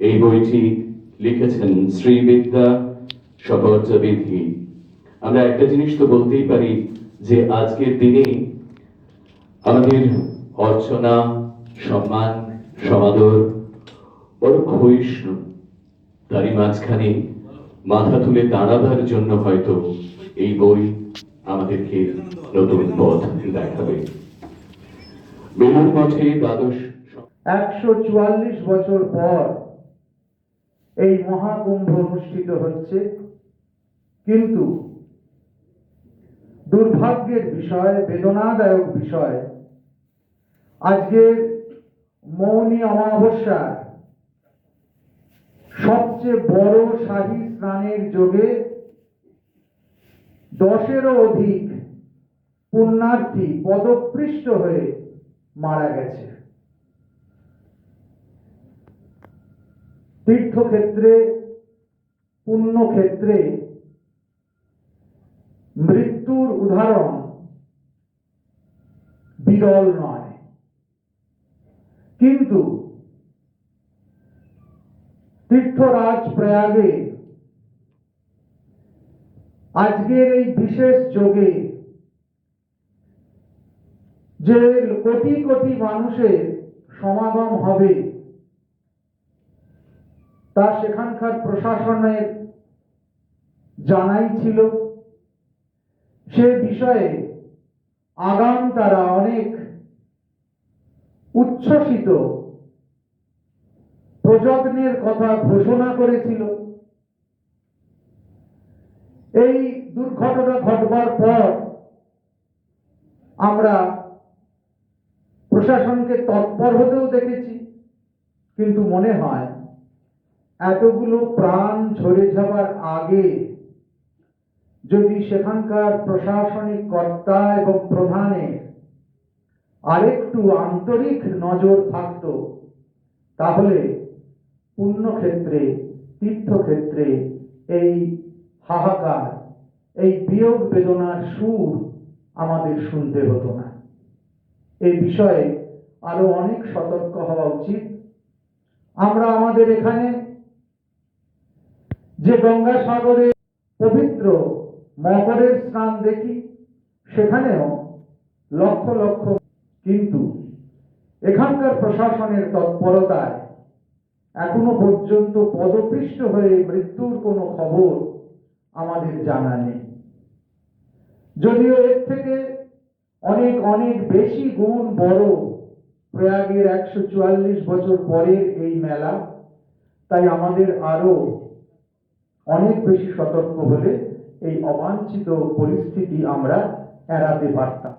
এই বইটি লিখেছেন শ্রীবিদ্যা শপথবিধি আমরা একটা জিনিস তো বলতেই পারি যে আজকের দিনে আমাদের অর্চনা, সম্মান, সমাদর বড় ক্ষয়িষ্ণু তারই মাঝখানে মাথা তুলে দাঁড়াবার জন্য হয়তো এই বই আমাদেরকে নতুন পথ দেখাবে। বেলুর মঠে দ্বাদশ একশো চুয়াল্লিশ বছর পর এই মহাকুম্ভ অনুষ্ঠিত হচ্ছে। কিন্তু দুর্ভাগ্যের বিষয়, বেদনাদায়ক বিষয় আজকের মৌনী অমাবস্যা সবচেয়ে বড় শাহী স্নানের যোগে দশেরও অধিক পুণ্যার্থী পদপৃষ্ট হয়ে মারা গেছে। তীর্থক্ষেত্রে, পুণ্যক্ষেত্রে মৃত্যুর উদাহরণ বিরল নয়। কিন্তু তীর্থরাজ প্রয়াগে আজকের এই বিশেষ যোগে যে কোটি কোটি মানুষের সমাগম হবে তা সেখানকার প্রশাসনের জানাই ছিল। সে বিষয়ে আগাম তারা অনেক উচ্ছ্বসিত প্রযত্নের কথা ঘোষণা করেছিল। এই দুর্ঘটনা ঘটবার পর আমরা প্রশাসনকে তৎপর হতেও দেখেছি, কিন্তু মনে হয় এতগুলো প্রাণ ঝরে যাবার আগে যদি সেখানকার প্রশাসনিক কর্তা এবং প্রধানের আরেকটু আন্তরিক নজর থাকত, তাহলে পুণ্যক্ষেত্রে, তীর্থক্ষেত্রে এই হাহাকার, এই বিয়োগ বেদনার সুর আমাদের শুনতে হতো না। এই বিষয়ে আরও অনেক সতর্ক হওয়া উচিত। আমরা আমাদের এখানে যে গঙ্গাসাগরে পবিত্র মকরের স্নান দেখি, সেখানেও লক্ষ লক্ষ কিন্তু এখানকার প্রশাসনের তৎপরতায় এখনও পর্যন্ত পদপৃষ্ট হয়ে মৃত্যুর কোনো খবর আমাদের জানা নেই। যদিও এর থেকে অনেক অনেক বেশি গুণ বড় প্রয়াগের একশো চুয়াল্লিশ বছর পরের এই মেলা, তাই আমাদের আরও অনেক বেশি সতর্ক হলে এই অবাঞ্ছিত পরিস্থিতি আমরা এড়াতে পারতাম।